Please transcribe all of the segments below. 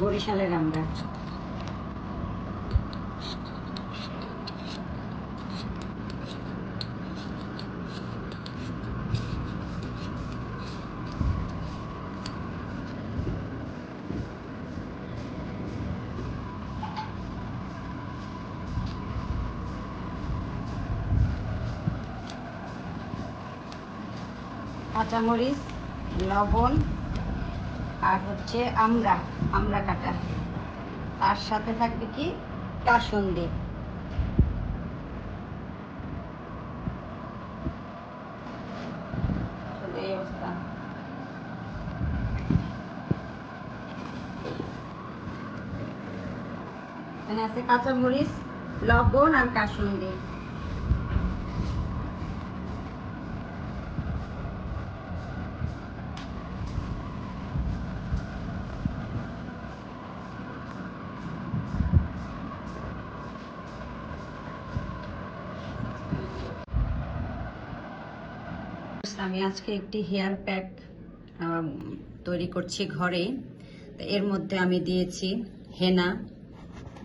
বরিশালের আমরা। কাঁচামরিচ লবণ আর হচ্ছে আমরা আমরা কাটা। তার সাথে থাকবে কি? কাসুন্দি। অবস্থা। এখানে আছে কাঁচামরিচ, লবণ আর কাসুন্দি। আমি আজকে একটি হেয়ার প্যাক তৈরি করছি ঘরে। এর মধ্যে আমি দিয়েছি হেনা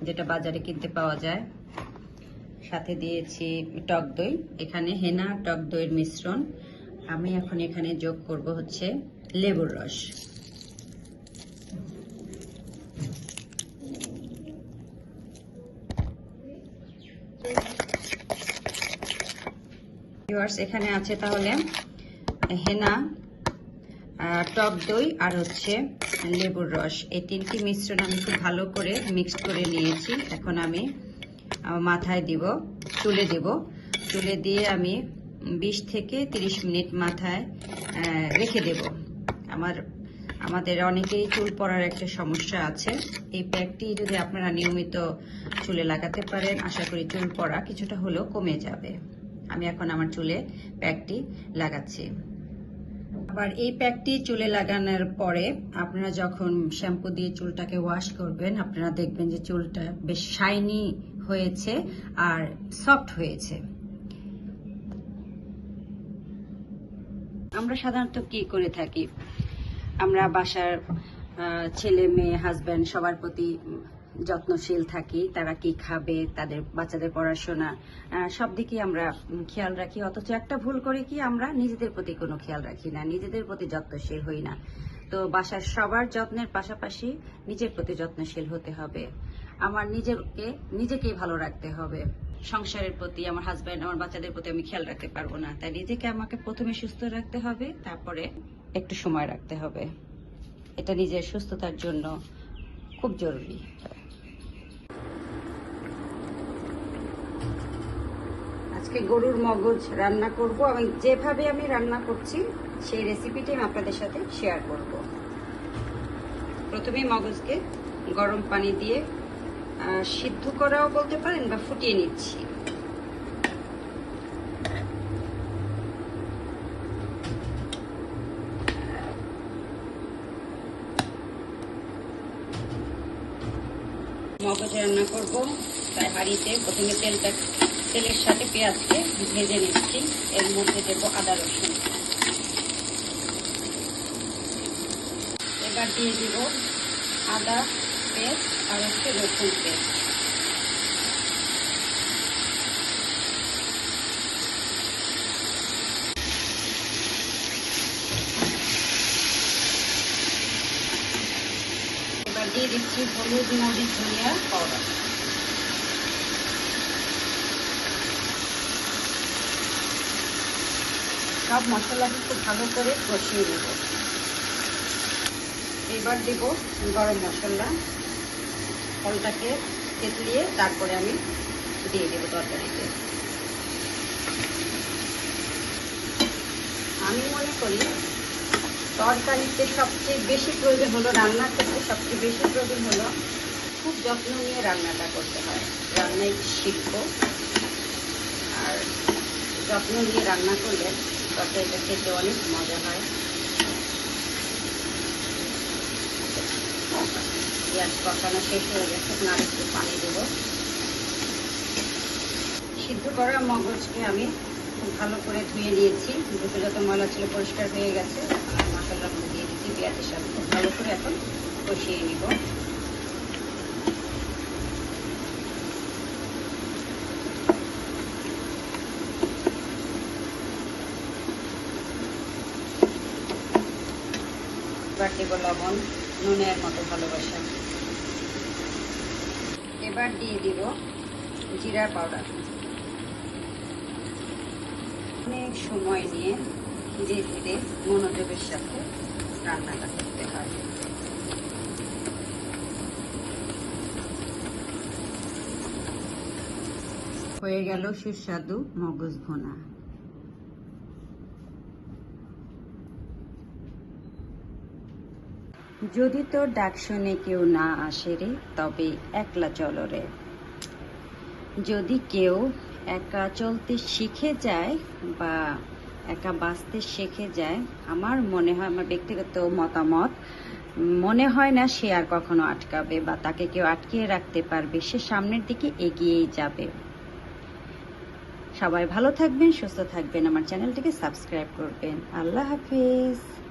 যেটা বাজারে কিনতে পাওয়া যায়। সাথে দিয়েছি টক দই। এখানে হেনা টক দইয়ের মিশ্রণ। আমি এখন এখানে যোগ করব হচ্ছে লেবুর রস। এখানে আছে তাহলে হেনা টক দই আর হচ্ছে লেবুর রস। এই তিনটি মিশ্রণ আমি খুব ভালো করে মিক্সড করে নিয়েছি। এখন আমি মাথায় দিব চুলে দেব। চুলে দিয়ে আমি বিশ থেকে তিরিশ মিনিট মাথায় রেখে দেব। আমার, আমাদের অনেকেই চুল পড়ার একটা সমস্যা আছে। এই প্যাকটি যদি আপনারা নিয়মিত চুলে লাগাতে পারেন, আশা করি চুল পড়া কিছুটা হলেও কমে যাবে। আমি এখন আমার চুলে প্যাকটি লাগাচ্ছি। আবার এই প্যাকটি চুলে লাগানোর পরে আপনারা যখন শ্যাম্পু দিয়ে চুলটাকে ওয়াশ করবেন, আপনারা দেখবেন যে চুলটা বেশ শাইনি হয়েছে আর সফট হয়েছে। আমরা সাধারণত কি করে থাকি? আমরা বাসার ছেলে, মেয়ে হাজব্যান্ড সবার প্রতি যত্নশীল থাকি, তারা কি খাবে, তাদের বাচ্চাদের পড়াশোনা সব দিকে আমরা খেয়াল রাখি। অথচ একটা ভুল করে কি আমরা নিজেদের প্রতি কোনো খেয়াল রাখি না, নিজেদের প্রতি যত্নশীল হই না। তো বাসার সবার যত্নের পাশাপাশি নিজের প্রতি যত্নশীল হতে হবে। আমার নিজেকে নিজেকেই ভালো রাখতে হবে। সংসারের প্রতি, আমার হাজব্যান্ড আমার বাচ্চাদের প্রতি আমি খেয়াল রাখতে পারব না। তাই নিজেকে আমাকে প্রথমে সুস্থ রাখতে হবে, তারপরে একটু সময় রাখতে হবে। এটা নিজের সুস্থতার জন্য খুব জরুরি। আজকে গরুর মগজ রান্না করব আমি যেভাবে আমি রান্না করছি, সেই রেসিপিটি আমি আপনাদের সাথে শেয়ার করব। প্রথমে মগজকে গরম পানি দিয়ে সিদ্ধ করাও বলতে পারেন বা ফুটিয়ে নিচ্ছি। মগজ রান্না করব। তাই হাঁড়িতে প্রথমে তেলটা তেলের সাথে পেঁয়াজকে ভেজে নিচ্ছি। এর মধ্যে দেব আদা রসুন। এবার দিয়ে দিব আদা পেস্ট আর হচ্ছে রসুন পেস্ট দিয়ে দিচ্ছি হলুদ, মরিচ, ধনিয়া, পাউডার। সব মশলাকে খুব ভালো করে কষিয়ে নেব। এবার দেব গরম মশলা। ফলটাকে তেতলিয়ে তারপরে আমি দিয়ে দেবো তরকারিতে। আমি মনে করি তরকারিতে সবচেয়ে বেশি প্রয়োজন হলো রান্নার ক্ষেত্রে সবচেয়ে বেশি প্রয়োজন হলো খুব যত্ন নিয়ে রান্নাটা করতে হয়। রান্নাই শিল্প। আর যত্ন নিয়ে রান্না করলে তরকারিটা খেতে অনেক মজা হয়। পেঁয়াজ কষানো শেষ হয়ে গেছে আর একটু পানি দেবো। সিদ্ধ করা মগজকে আমি খুব ভালো করে ধুয়ে নিয়েছি। দুটো যত ময়লা ছিল পরিষ্কার হয়ে গেছে, আর মশলা দিয়ে দিচ্ছি পেঁয়াজের সাথে। খুব ভালো করে এখন কষিয়ে নিব। এবার দেব লবণ, নুনের মতো ভালোবাসা। এবার দিয়ে দিব জিরা পাউডার। অনেক সময় নিয়ে ধীরে ধীরে মনোযোগের সাথে রান্নাটা করতে হয়। হয়ে গেল সুস্বাদু মগজ ভোনা। যদি তোর ডাক শুনে কেউ না আসে রে, তবে একলা চলো রে। যদি কেউ একা চলতে শিখে যায় বা একা বাঁচতে শিখে যায়, আমার মনে হয়, আমার ব্যক্তিগত মতামত, মনে হয় না সে আর কখনো আটকাবে বা তাকে কেউ আটকিয়ে রাখতে পারবে। সে সামনের দিকে এগিয়েই যাবে। সবাই ভালো থাকবেন, সুস্থ থাকবেন। আমার চ্যানেলটিকে সাবস্ক্রাইব করবেন। আল্লাহ হাফিজ।